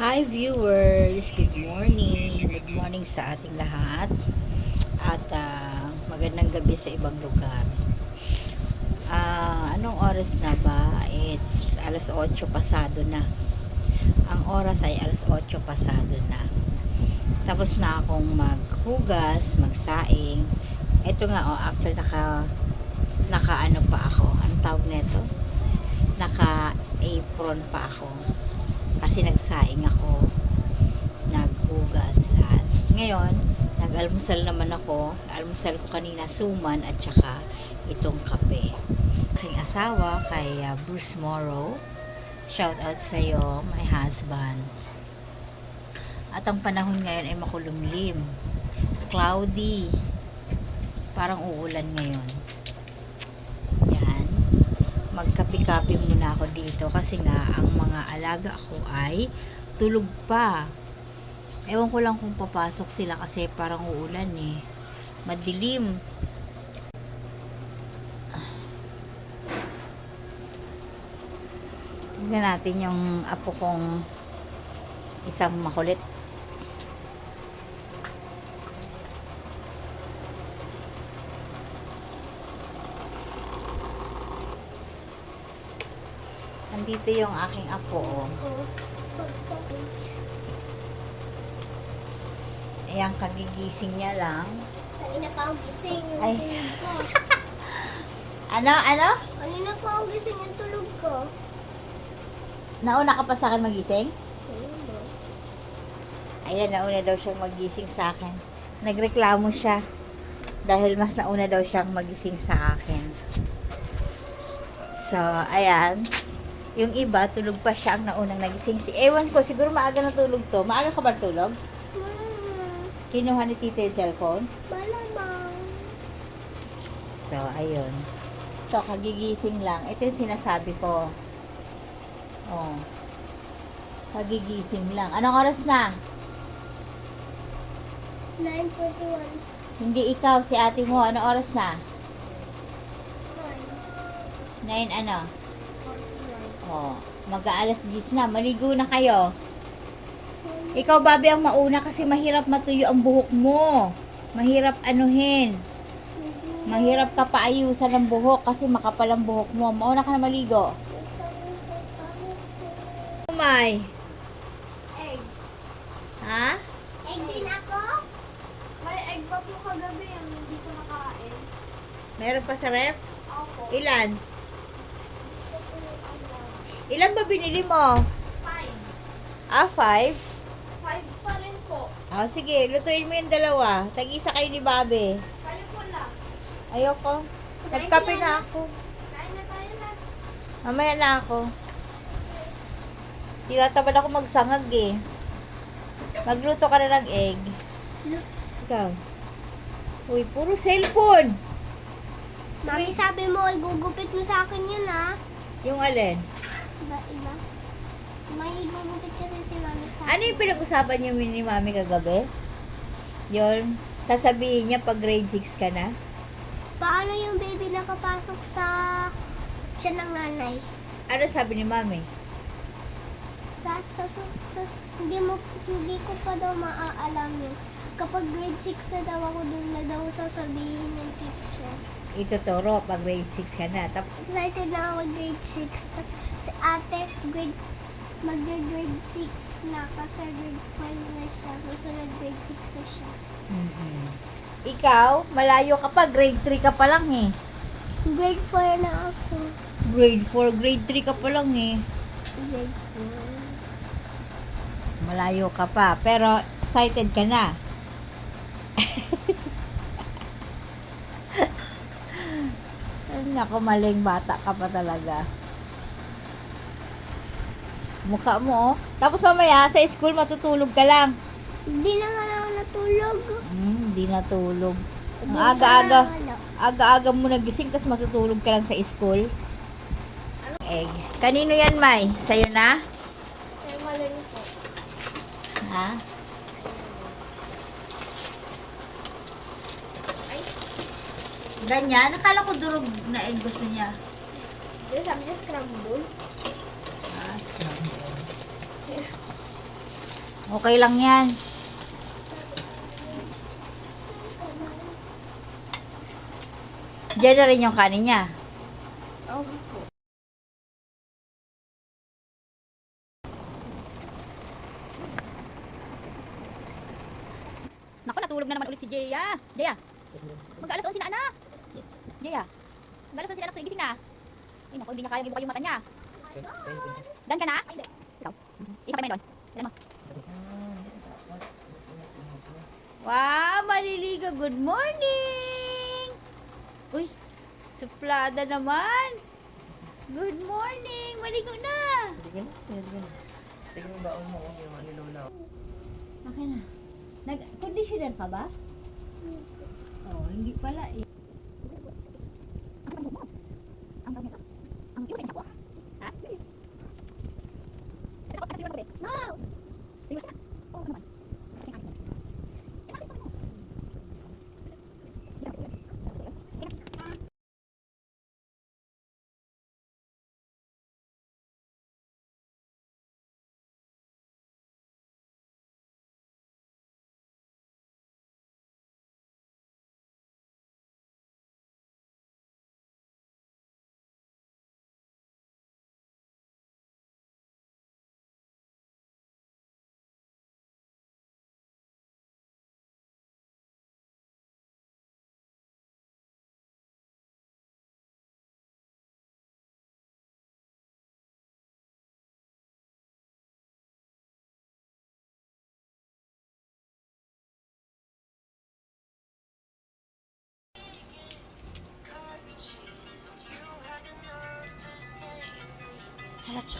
Hi viewers! Good morning! Good morning sa ating lahat. At ah, magandang gabi sa ibang lugar. Ah, anong oras na ba? It's alas 8 pasado na. Ang oras ay alas 8 pasado na. Tapos na akong maghugas, magsaing. Ito nga oh, after naka naka ano pa ako. Ang tawag nito? Naka apron pa ako kasi nagsaing ako. Naghugas lahat. Ngayon nag-almusal naman ako. Almusal ko kanina suman at saka itong kape. Aking asawa kay uh, Bruce Morrow. Shout out sa iyo my husband. At ang panahon ngayon ay makulumlim. Cloudy. Parang uulan ngayon magkapi-kapi muna ako dito kasi nga ang mga alaga ko ay tulog pa. Ewan ko lang kung papasok sila kasi parang uulan eh. Madilim. Tignan natin yung apo kong isang makulit. Nandito yung aking apo. oh. Ayan, kagigising niya lang. Kanina pa ako gising Ay. ko. Ano, ano? Kanina pa gising yung tulog ko. Nauna ka pa sa akin magising? Ano? Ayan, nauna daw siyang magising sa akin. Nagreklamo siya. Dahil mas nauna daw siyang magising sa akin. So, ayan. Yung iba, tulog pa siya ang naunang nagising. Si Ewan ko, siguro maaga na tulog to. Maaga ka ba tulog? Kinuha ni Tito yung cellphone? malamang. So, ayun. So, kagigising lang. Ito yung sinasabi ko. Oh. Kagigising lang. Anong oras na? 9.41. Hindi ikaw, si ate mo. Anong oras na? 9 ano? 9.49. Oh, mag-aalas 10 na. Maligo na kayo. Ikaw, babi, ang mauna kasi mahirap matuyo ang buhok mo. Mahirap anuhin. Mahirap ka paayusan ng buhok kasi makapal ang buhok mo. Mauna ka na maligo. Umay. Egg. Ha? Egg din ako? May egg pa po kagabi yung hindi ko nakain. Meron pa sa ref? Ako. Ilan? Ilan ba binili mo? Five. Ah, five? Five pa rin po. Ah, sige, lutuin mo yung dalawa. Tag-isa kayo ni Babe. Kayo po lang. Ayoko. Nagkape na ako. Kain na tayo na. Mamaya na ako. Tinatamad ako magsangag eh. Magluto ka na ng egg. Look. Ikaw. Uy, puro cellphone. Mami, sabi mo, igugupit mo sa akin yun, ha? Yung alin? Iba, iba. May igugupit kasi si Mami sa Ano yung pinag-usapan niyo ni Mami kagabi? Yon, sasabihin niya pag grade 6 ka na? Paano yung baby nakapasok sa tiyan ng nanay? Ano sabi ni Mami? Sa, sa, sa, sa hindi mo, hindi ko pa daw maaalam yun. Kapag grade 6 na daw ako, dun na daw sasabihin ng teacher. Ituturo pag grade 6 ka na. Tapos, Excited na ako grade 6. Si ate, grade, mag-grade 6 na kasi grade 5 na siya. Susunod grade 6 na siya. mm Ikaw, malayo ka pa. Grade 3 ka pa lang eh. Grade 4 na ako. Grade 4, grade 3 ka pa lang eh. Grade Malayo ka pa. Pero, excited ka na. Ay, Nako, maling bata ka pa talaga. Mukha mo, oh. Tapos mamaya, sa school, matutulog ka lang. 4. Hindi na nga ako natulog. Hmm, hindi natulog. Ang aga-aga, aga-aga mo nagising, tapos matutulog ka lang sa school. Egg. Kanino yan, Mai? Sa'yo na? Ay, maling po. Ha? Ganyan? Nakala ko durog na egg gusto niya. Yung sabi niya scramble. Ah, Okay lang yan. Diyan na rin yung kanin niya. Naku, natulog na naman ulit si Jeya. Jeya, mag-alas 11 na anak. Jeya, mag-alas 11 na anak, gising na. Ay, naku, hindi niya kaya ibuka yung mata niya. Dan ka na? Ay. Ikaw. Isa pa doon. Ilan mo? Wow, Good morning! Uy, suplada naman. Good morning. Maligo na. Sige na, sige na. Sige mo baon mo kung yung ano na. Okay na. Nag-conditioner ka ba? Oh, hindi pala eh.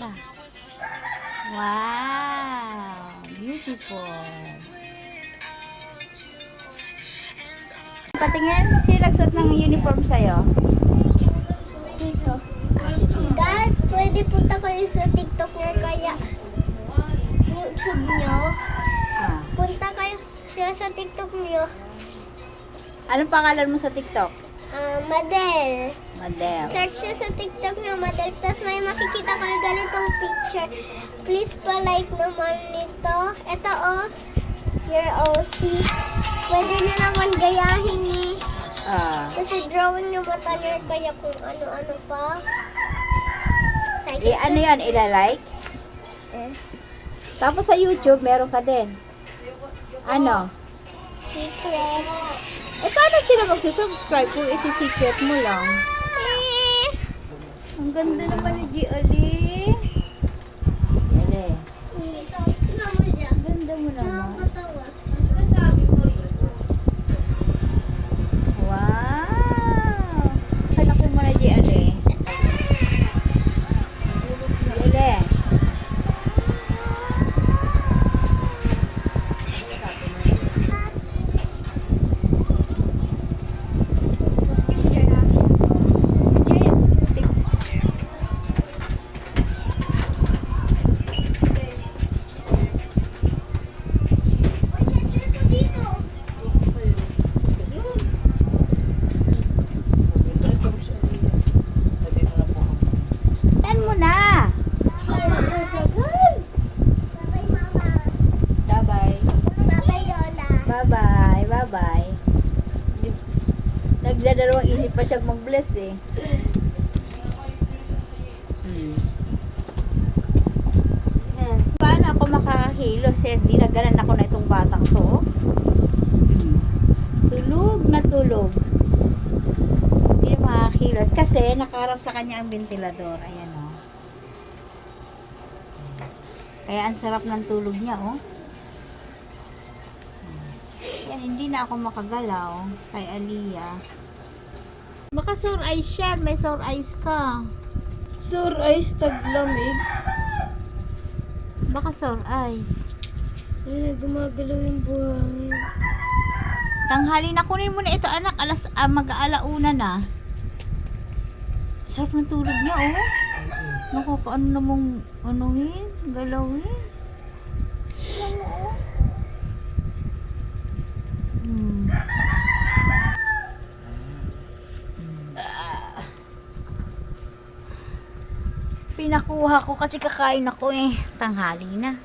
Ka. Wow! Beautiful. Patingin, sino nagsuot ng uniform sa'yo? Dito. Guys, pwede punta kayo sa TikTok nyo kaya YouTube nyo. Ah. Punta kayo sa, sa TikTok nyo. Anong pangalan mo sa TikTok? Ah, Madel. Madel. Search nyo sa TikTok nyo, Madel. Tapos may makikita kayo ganitong picture. Please pa-like naman nito. Ito oh. Your OC. Pwede nyo naman gayahin ni. Ah. Kasi drawing nyo mata nyo kaya kung ano-ano pa. Like, Eh, ano yan? Ilalike? Eh, Tapos sa YouTube, meron ka din. Ano? secret. Eh, paano sila magsusubscribe kung isi-secret mo lang? Ang ganda naman ni G. Ali. Ali. tingnan mo dyan. Ang ganda mo naman. Nakakatawa. Wow! Kala ko mo na G. Ali. G. Ali. Nandito na po ako. Yan mo na. Bye, Mama. Bye-bye. Bye, Lola. Bye-bye. Bye-bye. Nagdadalawang isip pa siyang mag-bless eh. Hmm. Paano ako makakakilos eh? Dinaganan ako na itong batang to. oh. Hmm. Tulog na tulog. Hindi na makakakilos. Kasi nakaharap sa kanya ang ventilador. Ayan o. Oh. Kaya ang sarap ng tulog niya oh. Kaya hindi na ako makagalaw kay Aliyah. Baka sore eyes yan. May sore eyes ka. Sir, ice taglamig. Baka sore eyes. Ay, gumagalaw yung buhangin. Tanghali na kunin mo na ito anak. Alas, ah, mag-aalauna na. Sarap ng tulog niya oh. Naku, paano namang anuhin, galawin. Mo, oh. Hmm. Ah. Pinakuha ko kasi kakain ako eh. Tanghali na.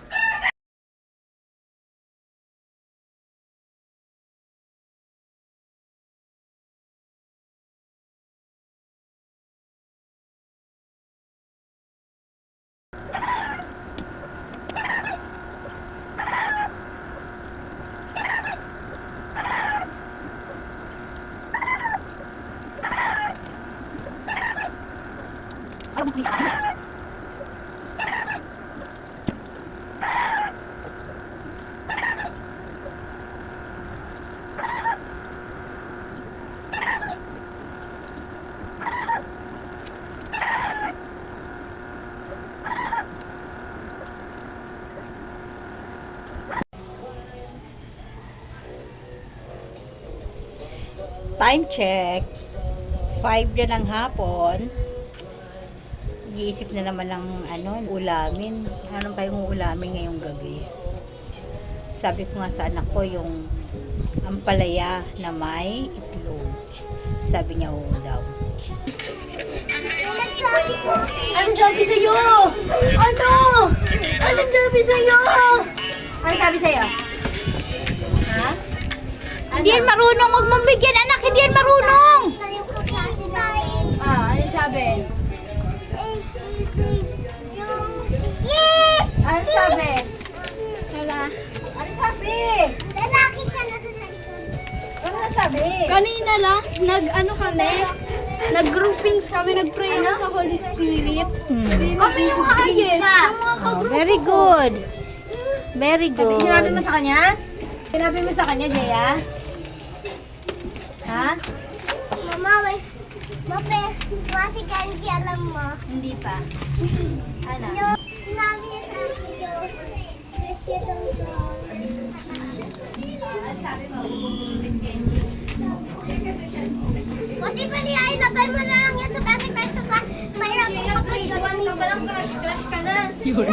Time check. 5 na ng hapon. Iisip na naman ng ano, ulamin. Ano pa yung ulamin ngayong gabi? Sabi ko nga sa anak ko yung ampalaya na may itlog. Sabi niya oo daw. Ano sabi sa'yo? Ano? Ano sabi sa'yo? Ano sabi sa'yo? Ha? Hindi yan marunong. Bigyan anak. Hindi yan marunong. Ah, ano sabi? Ano sabi? Wala. Ano sabi? Lalaki siya nasa cellphone. Ano sabi? Kanina la, nag ano kami, nag-groupings kami, nag-pray ako sa Holy Spirit. Kami yung highest, yung mga Oh, very good. Very good. Sinabi mo sa kanya? Sinabi mo sa kanya, Jaya? Ha? Mama, may... Mape, masi kanji, alam mo. Hindi pa. Ano? No, sinabi niya sa video. Siya daw daw. Buti pa niya, ilagay mo na lang yan sa plastic bag sa sa mahirap kung pagkajuan ka ba lang crush-crush ka na? Yun.